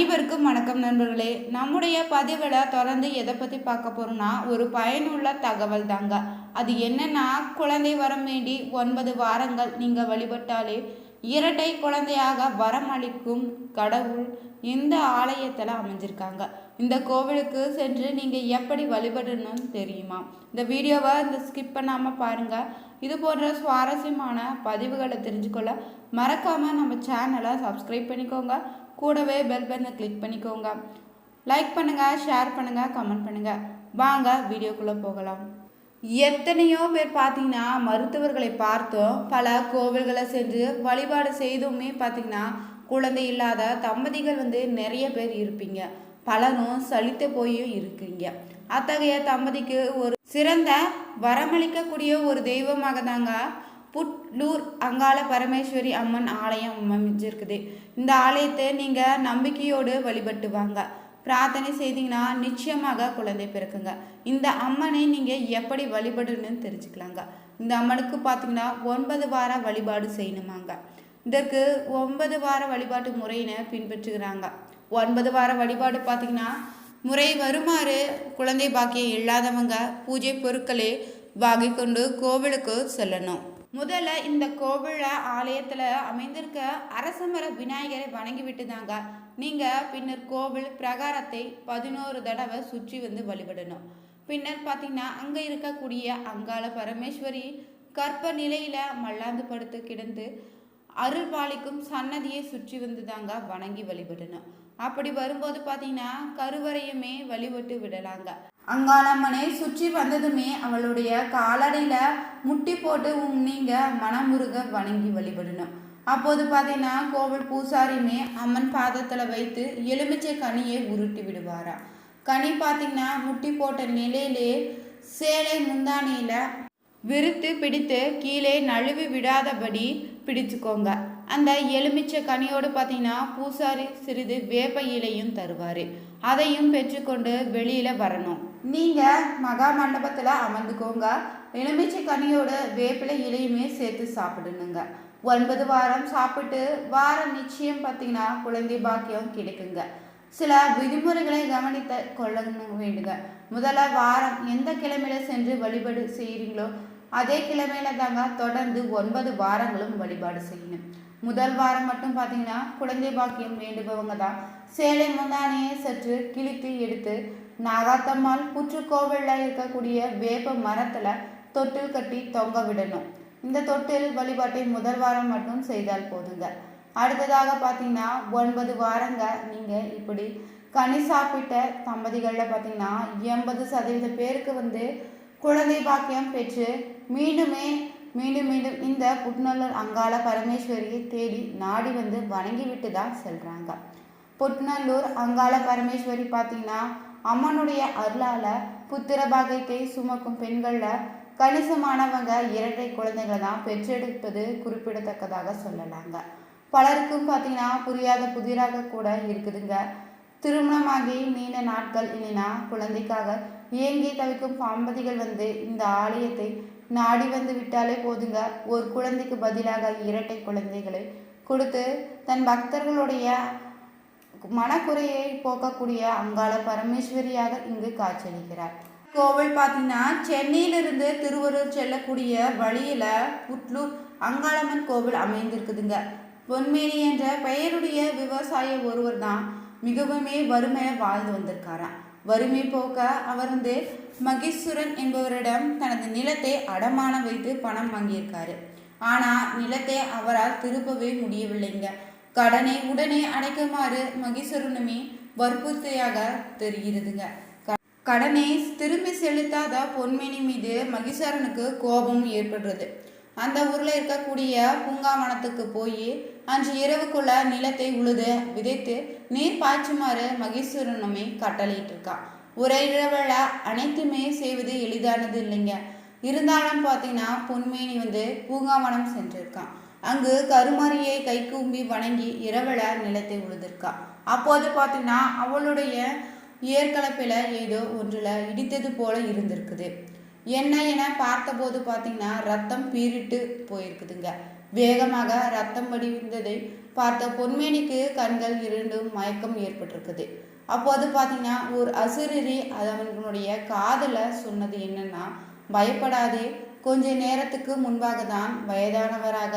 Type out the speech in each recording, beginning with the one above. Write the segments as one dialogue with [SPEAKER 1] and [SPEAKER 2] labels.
[SPEAKER 1] அனைவருக்கும் வணக்கம் நண்பர்களே. நம்முடைய பதிவில் தொடர்ந்து எதை பற்றி பார்க்க போகிறோம்னா ஒரு பயனுள்ள தகவல் தாங்க. அது என்னென்னா குழந்தை வரம் வேண்டி ஒன்பது வாரங்கள் நீங்கள் வழிபட்டாலே இரட்டை குழந்தையாக வரம் அளிக்கும் கடவுள் இந்த ஆலயத்தில் அமைஞ்சிருக்காங்க. இந்த கோவிலுக்கு சென்று நீங்கள் எப்படி வழிபடணும்னு தெரியுமா? இந்த வீடியோவை இந்த ஸ்கிப் பண்ணாமல் பாருங்கள் இது போன்ற சுவாரஸ்யமான பதிவுகளை தெரிஞ்சுக்கொள்ள மறக்காமல் நம்ம சேனலை சப்ஸ்கிரைப் பண்ணிக்கோங்க. கூடவே பெல் பட்டனை கிளிக் பண்ணிக்கோங்க. லைக் பண்ணுங்கள் ஷேர் பண்ணுங்கள் கமெண்ட் பண்ணுங்கள் வாங்க வீடியோக்குள்ளே போகலாம். எத்தனையோ பேர் பார்த்தீங்கன்னா மருத்துவர்களை பார்த்தோம் பல கோவில்களை சென்று வழிபாடு செய்துமே பார்த்தீங்கன்னா குழந்தை இல்லாத தம்பதிகள் வந்து நிறைய பேர் இருப்பீங்க. பலரும் சலித்து போயும் இருக்கிறீங்க அத்தகைய தம்பதிக்கு ஒரு சிறந்த வரமளிக்கக்கூடிய ஒரு தெய்வமாக தாங்க புட்லூர் அங்காள பரமேஸ்வரி அம்மன் ஆலயம் அமைஞ்சிருக்குது. இந்த ஆலயத்தை நீங்கள் நம்பிக்கையோடு வழிபட்டு வாங்க. பிரார்த்தனை செய்தீங்கன்னா நிச்சயமாக குழந்தை பிறக்குங்க. இந்த அம்மனை நீங்கள் எப்படி வழிபடணும்னு தெரிஞ்சுக்கலாங்க. இந்த அம்மனுக்கு பார்த்தீங்கன்னா ஒன்பது வார வழிபாடு செய்யணுமாங்க. இதற்கு ஒன்பது வார வழிபாட்டு முறையினை பின்பற்றுகிறாங்க. ஒன்பது வார வழிபாடு பார்த்தீங்கன்னா முறை வருமாறு குழந்தை பாக்கியம் இல்லாதவங்க பூஜை பொருட்களை வாங்கி கொண்டு கோவிலுக்கு செல்லணும். முதல்ல இந்த கோவில ஆலயத்தில் அமைந்திருக்க அரசமர விநாயகரை வணங்கிவிட்டு தாங்க நீங்கள் பின்னர் கோவில் பிரகாரத்தை பதினோரு தடவை சுற்றி வந்து வழிபடணும். பின்னர் பார்த்தீங்கன்னா அங்கே இருக்கக்கூடிய அங்காள பரமேஸ்வரி கற்ப நிலையில் மல்லாந்து படுத்து கிடந்து அருள் பாலிக்கும் சன்னதியை சுற்றி வந்து தாங்க வணங்கி வழிபடணும். அப்படி வரும்போது பார்த்தீங்கன்னா கருவறையுமே வழிபட்டு விடலாங்க. அங்காளம்மனை சுற்றி வந்ததுமே அவளுடைய காலடியில் முட்டி போட்டு நீங்கள் மனமுருக வணங்கி வழிபடணும் அப்போது பார்த்தீங்கன்னா கோவில் பூசாரியுமே அம்மன் பாதத்தில் வைத்து எலுமிச்சை கனியை உருட்டி விடுவாரா. கனி பார்த்தீங்கன்னா முட்டி போட்ட நிலையிலே சேலை முந்தானியில் விரித்து பிடித்து கீழே நழுவி விடாதபடி பிடிச்சுக்கோங்க. அந்த எலுமிச்சை கனியோடு பார்த்தீங்கன்னா பூசாரி சிறிது வேப்ப இலையும் தருவார். அதையும் பெற்றுக்கொண்டு வெளியில் வரணும். நீங்கள் மகா மண்டபத்தில் அமர்ந்துக்கோங்க. எலுமிச்சை கனியோட வேப்பிலை இலையுமே சேர்த்து சாப்பிடணுங்க. ஒன்பது வாரம் சாப்பிட்டு வாரம் நிச்சயம் பார்த்தீங்கன்னா குழந்தை பாக்கியம் கிடைக்குங்க. சில விதிமுறைகளை கவனித்த கொள்ள வேண்டுங்க. முதல்ல வாரம் எந்த கிழமையில சென்று வழிபாடு செய்கிறீங்களோ அதே கிழமையில தாங்க தொடர்ந்து ஒன்பது வாரங்களும் வழிபாடு செய்யணும். முதல் வாரம் மட்டும் பார்த்தீங்கன்னா குழந்தை பாக்கியம் வேண்டுபவங்க தான். சேலை முந்தானையை சற்று கிழித்து எடுத்து நாகாத்தம்மாள் புற்றுக்கோவிலில் இருக்கக்கூடிய வேப்ப மரத்தில் தொட்டில் கட்டி தொங்க விடணும். இந்த தொட்டில் வழிபாட்டை முதல் வாரம் மட்டும் செய்தால் போதுங்க. அடுத்ததாக பார்த்தீங்கன்னா ஒன்பது வாரங்க நீங்கள் இப்படி கனி சாப்பிட்ட தம்பதிகளில் பார்த்தீங்கன்னா எண்பது சதவீத பேருக்கு வந்து குழந்தை பாக்கியம் பெற்று மீண்டுமே மீண்டும் மீண்டும் இந்த புட்நல்லூர் அங்காள பரமேஸ்வரியை தேடி நாடி வந்து வணங்கி விட்டு தான் செல்கிறாங்க புட்நல்லூர் அங்காள பரமேஸ்வரி பார்த்தீங்கன்னா அம்மனுடைய அருளால் புத்திர சுமக்கும் பெண்களில் கணிசமானவங்க இரட்டை குழந்தைகளை தான் பெற்றெடுப்பது குறிப்பிடத்தக்கதாக சொல்லலாங்க. பலருக்கும் பார்த்தீங்கன்னா புரியாத புதிராக கூட இருக்குதுங்க. திருமணமாகி நீண்ட நாட்கள் இல்லைனா குழந்தைக்காக ஏங்கி தவிக்கும் தம்பதிகள் வந்து இந்த ஆலயத்தை நாடி வந்து விட்டாலே போதுங்க. ஒரு குழந்தைக்கு பதிலாக இரட்டை குழந்தைகளை கொடுத்து தன் பக்தர்களுடைய மனக்குறையை போக்கக்கூடிய அங்காள பரமேஸ்வரியாக இங்கு காட்சியளிக்கிறார். கோவில் பார்த்தீங்கன்னா சென்னையிலிருந்து திருவள்ளூர் செல்லக்கூடிய வழியில் புட்லூர் அங்காளம்மன் கோவில் அமைந்திருக்குதுங்க. பொன்மேனி என்ற பெயருடைய விவசாய ஒருவர் தான் மிகவுமே வறுமையை வாழ்ந்து வந்திருக்காராம். வறுமை போக்க அவர் வந்து மகேஸ்வரன் என்பவரிடம் தனது நிலத்தை அடமானம் வைத்து பணம் வாங்கியிருக்காரு. ஆனால் நிலத்தை அவரால் திருப்பவே முடியவில்லைங்க. கடனை உடனே அடைக்குமாறு மகேஸ்வரனுமே வற்புறுத்தையாக தெரிகிறதுங்க. கடனை திரும்பி செலுத்தாத பொன்மேனி மீது மகிஷாரனுக்கு கோபம் ஏற்படுறது. அந்த ஊரில் இருக்கக்கூடிய பூங்காவனத்துக்கு போய் அன்று இரவுக்குள்ள நிலத்தை உழுது விதைத்து நீர் பாய்ச்சுமாறு மகேஸ்வரனுமே கட்டளையிட்டிருக்கான் ஒரே இரவில் அனைத்துமே செய்வது எளிதானது இல்லைங்க. இருந்தாலும் பார்த்தீங்கன்னா பொன்மேனி வந்து பூங்காவனம் சென்றிருக்கான். அங்கு கருமாரியை கை கும்பி வணங்கி இரவல நிலத்தை உழுதிருக்கா. அப்போது பார்த்தீங்கன்னா அவளுடைய ஏற்கலப்பில் ஏதோ ஒன்றில் இடித்தது போல இருந்திருக்குது. என்ன என பார்த்தபோது பார்த்தீங்கன்னா ரத்தம் பீரிட்டு போயிருக்குதுங்க. வேகமாக ரத்தம் வடிந்ததை பார்த்த பொன்மேனிக்கு கண்கள் இரண்டும் மயக்கம் ஏற்பட்டிருக்குது. அப்போது பார்த்தீங்கன்னா ஒரு அசுரரி அது அவனுடைய சொன்னது என்னன்னா பயப்படாதே. கொஞ்ச நேரத்துக்கு முன்பாக தான் வயதானவராக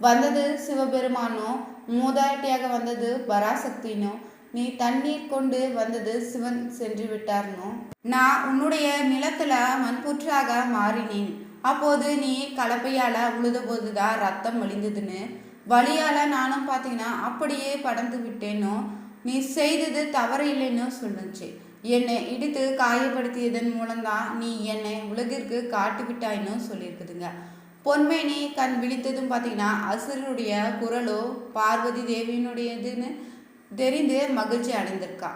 [SPEAKER 1] வந்தது சிவபெருமானோ மூதாட்டியாக வந்தது பராசக்தினோ நீ தண்ணீர் கொண்டு வந்தது சிவன் சென்று விட்டார்னோ? நான் உன்னுடைய நிலத்துல மண்புற்றாக மாறினேன். அப்போது நீ கலப்பையால உழுத போதுதான் ரத்தம் வழிந்ததுன்னு? வழியால நானும் பார்த்தீங்கன்னா அப்படியே படந்து விட்டேனோ? நீ செய்தது தவறு இல்லைன்னு சொல்லுச்சு. என்னை இடித்து காயப்படுத்தியதன் மூலம்தான் நீ என்னை உலகிற்கு காட்டி விட்டாய்ன்னு சொல்லியிருக்குதுங்க. பொன்மேனி கண் விழித்ததும் பார்த்தீங்கன்னா அசுரனுடைய குரலோ பார்வதி தேவியினுடையதுன்னு தெரிந்து மகிழ்ச்சி அடைந்திருக்கா.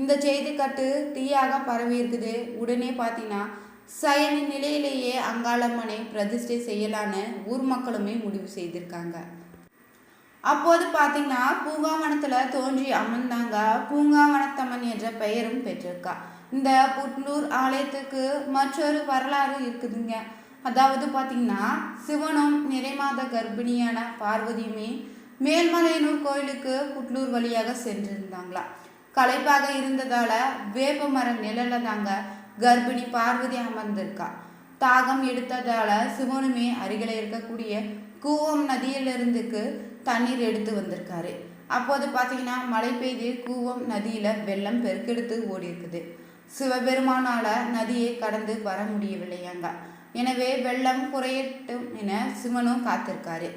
[SPEAKER 1] இந்த செய்தி கட்டு தீயாக பரவி இருக்குது. உடனே பார்த்தீங்கன்னா சயனி நிலையிலேயே அங்காளம்மனை பிரதிஷ்டை செய்யலான்னு ஊர் மக்களுமே முடிவு செய்திருக்காங்க. அப்போது பார்த்தீங்கன்னா பூங்காவனத்தில் தோன்றி அமர்ந்தாங்க பூங்காவனத்தம்மன் என்ற பெயரும் பெற்றிருக்கா. இந்த புட்லூர் ஆலயத்துக்கு மற்றொரு வரலாறு இருக்குதுங்க. அதாவது பார்த்திங்கன்னா சிவனும் நிறைமாத கர்ப்பிணியான பார்வதியுமே மேல்மலையனூர் கோயிலுக்கு புட்லூர் வழியாக சென்றிருந்தாங்களா. களைப்பாக இருந்ததால் வேப்ப மர நிழலில் தாங்க கர்ப்பிணி பார்வதி அமர்ந்திருக்கா. தாகம் எடுத்ததால் சிவனுமே அருகில் இருக்கக்கூடிய கூவம் நதியிலிருந்துக்கு தண்ணீர் எடுத்து வந்திருக்காரு. அப்போது பார்த்தீங்கன்னா மழை பெய்து கூவம் நதியில் வெள்ளம் பெருக்கெடுத்து ஓடி இருக்குது சிவபெருமானால் நதியை கடந்து வர முடியவில்லையாங்க. எனவே வெள்ளம் குறையட்டும் என சிவனும் காத்திருக்காரு.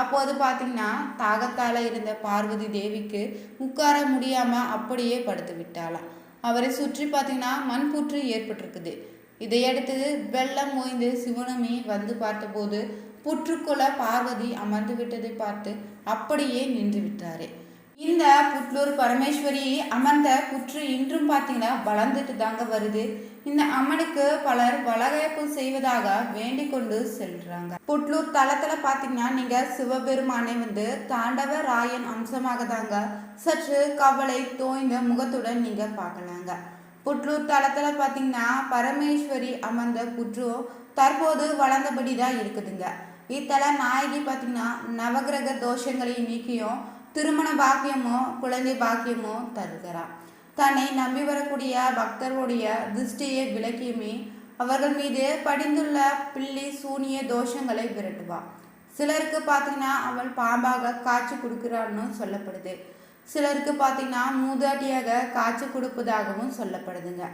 [SPEAKER 1] அப்போது பார்த்தீங்கன்னா தாகத்தால் இருந்த பார்வதி தேவிக்கு உட்கார முடியாமல் அப்படியே படுத்து விட்டாளாம். அவரை சுற்றி பார்த்தீங்கன்னா மண்புற்று ஏற்பட்டிருக்குது. இதையடுத்து வெள்ளம் ஓய்ந்து சிவனுமே வந்து பார்த்தபோது புற்றுக்குள்ள பார்வதி அமர்ந்து விட்டதை பார்த்து அப்படியே நின்று விட்டாரே. இந்த புட்லூர் பரமேஸ்வரி அமர்ந்த புற்று இன்றும் பார்த்தீங்கன்னா வளர்ந்துட்டு தாங்க வருது. இந்த அம்மனுக்கு பலர் வளகயப்பு செய்வதாக வேண்டிக் கொண்டு செல்றாங்க. புட்லூர் தளத்துல பார்த்தீங்கன்னா நீங்க சிவபெருமானை வந்து தாண்டவ ராயன் அம்சமாக தாங்க சற்று கவலை தோய்ந்த முகத்துடன் நீங்க பார்க்கலாங்க. புட்லூர் தளத்துல பார்த்தீங்கன்னா பரமேஸ்வரி அமர்ந்த புற்றும் தற்போது வளர்ந்தபடி தான் இருக்குதுங்க. இத்தல நாயகி பார்த்தீங்கன்னா நவகிரக தோஷங்களை நீக்கியும் திருமண பாக்கியமோ குழந்தை பாக்கியமோ தருகிறார். தன்னை நம்பி வரக்கூடிய பக்தர்களுடைய திருஷ்டியை விளக்கியுமே அவர்கள் மீது படிந்துள்ள பிள்ளி சூனிய தோஷங்களை விரட்டுவா சிலருக்கு பார்த்தீங்கன்னா அவள் பாம்பாக காட்சி கொடுக்கிறான்னு சொல்லப்படுது. சிலருக்கு பார்த்தீங்கன்னா மூதாட்டியாக காட்சி கொடுப்பதாகவும் சொல்லப்படுதுங்க.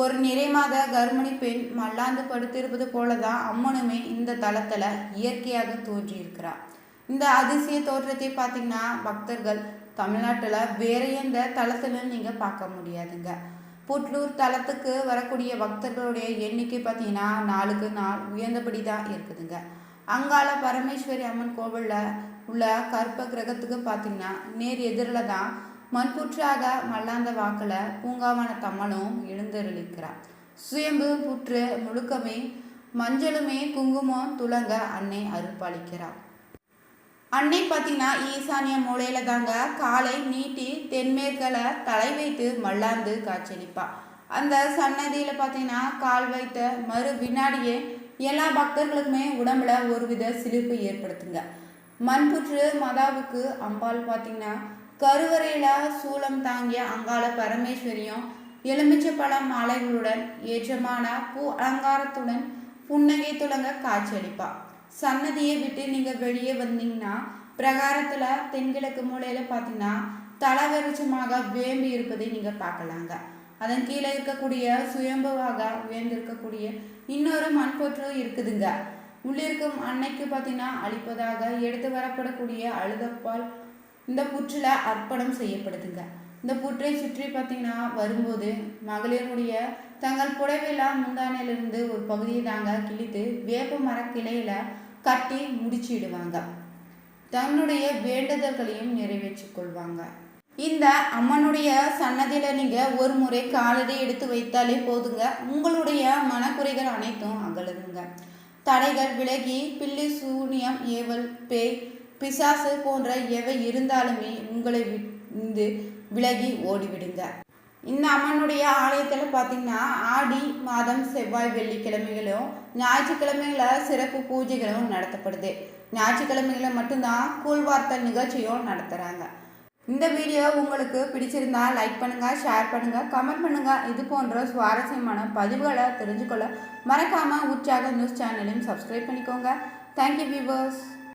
[SPEAKER 1] ஒரு நிறை மாத கர்ப்பிணி பெண் மல்லாந்து படுத்திருப்பது போல தான் அம்மனுமே இந்த தளத்தில் இயற்கையாக தோன்றியிருக்கிறார். இந்த அதிசய தோற்றத்தை பார்த்தீங்கன்னா பக்தர்கள் தமிழ்நாட்டில் வேற எந்த தளத்திலும் நீங்கள் பார்க்க முடியாதுங்க. புட்லூர் தளத்துக்கு வரக்கூடிய பக்தர்களுடைய எண்ணிக்கை பார்த்தீங்கன்னா நாளுக்கு நாள் உயர்ந்தபடி தான் இருக்குதுங்க. அங்காள பரமேஸ்வரி அம்மன் கோவிலில் உள்ள கற்ப கிரகத்துக்கு பார்த்தீங்கன்னா நேர் எதிரில் தான் மண்புற்றாக மல்லாந்த வாக்கில் பூங்காவன தம்மனும் எழுந்தருளிக்கிறார். சுயம்பு புற்று முழுக்கமே மஞ்சளுமே குங்குமம் துளங்க அன்னை அருள்பாலிக்கிறார். அன்னை பார்த்தீங்கன்னா ஈசானிய மூலையில தாங்க காலை நீட்டி தென்மேற்களை தலை வைத்து மல்லாந்து காட்சியளிப்பா. அந்த சன்னதியில் பார்த்தீங்கன்னா கால் வைத்த மறு வினாடியே எல்லா பக்தர்களுக்குமே உடம்புல ஒருவித சிலிப்பு ஏற்படுத்துங்க. மண்புற்று மதாவுக்கு அம்பாள் பார்த்தீங்கன்னா கருவறையில சூளம் தாங்கிய அங்காள பரமேஸ்வரியும் எலுமிச்சை பழம் மாலைகளுடன் ஏற்றமான பூ அலங்காரத்துடன் புன்னகை துளங்க காட்சியளிப்பா. சன்னதியை விட்டு நீங்கள் வெளியே வந்தீங்கன்னா பிரகாரத்தில் தென்கிழக்கு மூலையில் பார்த்தீங்கன்னா தலவரிச்சமாக வேம்பி இருப்பதை நீங்கள் பார்க்கலாங்க. அதன் கீழே இருக்கக்கூடிய சுயம்புவாக உயர்ந்திருக்கக்கூடிய இன்னொரு மண்பொற்று இருக்குதுங்க. உள்ளிருக்கும் அன்னைக்கு பார்த்தீங்கன்னா அழிப்பதாக எடுத்து வரப்படக்கூடிய அழுதப்பால் இந்த புற்றில் அர்ப்பணம் செய்யப்படுதுங்க. இந்த புற்றை சுற்றி பார்த்தீங்கன்னா வரும்போது மகளிருடைய தங்கள் புடவையில் முந்தானையிலிருந்து ஒரு பகுதியை தாங்க கிழித்து வேப்ப மர கட்டி முடிச்சிடுவாங்க. தன்னுடைய வேண்டுதல்களையும் நிறைவேற்றிக் கொள்வாங்க இந்த அம்மனுடைய சன்னதியில் நீங்கள் ஒரு முறை காலடி எடுத்து வைத்தாலே போதுங்க. உங்களுடைய மனக்குறைகள் அனைத்தும் அகலுதுங்க. தடைகள் விலகி பில்லி சூனியம் ஏவல் பேய் பிசாசு போன்ற எவை இருந்தாலுமே உங்களை விந்து விலகி ஓடிவிடுங்க. இந்த அம்மனுடைய ஆலயத்தில் பார்த்தீங்கன்னா ஆடி மாதம் செவ்வாய் வெள்ளிக்கிழமைகளும் ஞாயிற்றுக்கிழமைகளில் சிறப்பு பூஜைகளும் நடத்தப்படுது. ஞாயிற்றுக்கிழமைகளை மட்டும்தான் கூழ்வார்த்தல் நிகழ்ச்சியும் நடத்துகிறாங்க இந்த வீடியோ உங்களுக்கு பிடிச்சிருந்தா லைக் பண்ணுங்கள் ஷேர் பண்ணுங்கள் கமெண்ட் பண்ணுங்கள் இது போன்ற சுவாரஸ்யமான பதிவுகளை தெரிஞ்சுக்கொள்ள மறக்காமல் உற்சாக நியூஸ் சேனலையும் சப்ஸ்கிரைப் பண்ணிக்கோங்க. Thank you viewers